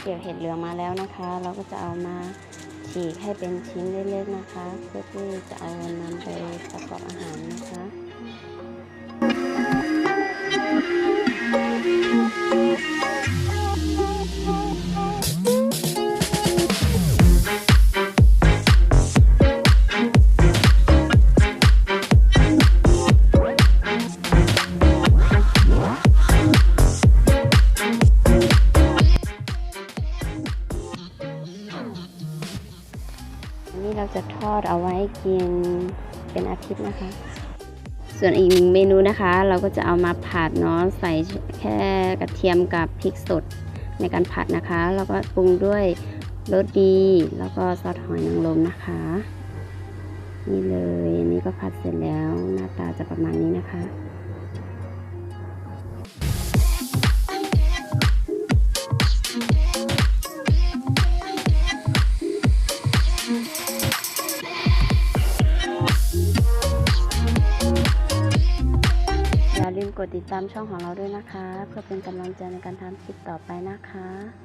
เก็บเห็ดเหลืองมาแล้วนะคะ เราก็จะเอามาฉีกให้เป็นชิ้นเล็กๆนะคะ เพื่อที่จะเอานำไปประ อันนี้เราจะทอดเอาไว้กินเป็นอาทิตย์นะคะ ส่วนอีกหนึ่งเมนูนะคะ เราก็จะเอามาผัดเนาะใส่แค่กระเทียมกับพริกสดในการผัดนะคะ แล้วก็ปรุงด้วยรสดี แล้วก็ซอสหอยนางรมนะคะ นี่เลยอันนี้ก็ผัดเสร็จแล้วหน้าตาจะประมาณนี้นะคะ กดติดตามช่องของเราด้วยนะคะ เพื่อเป็นกำลังใจในการทำคลิปต่อไปนะคะ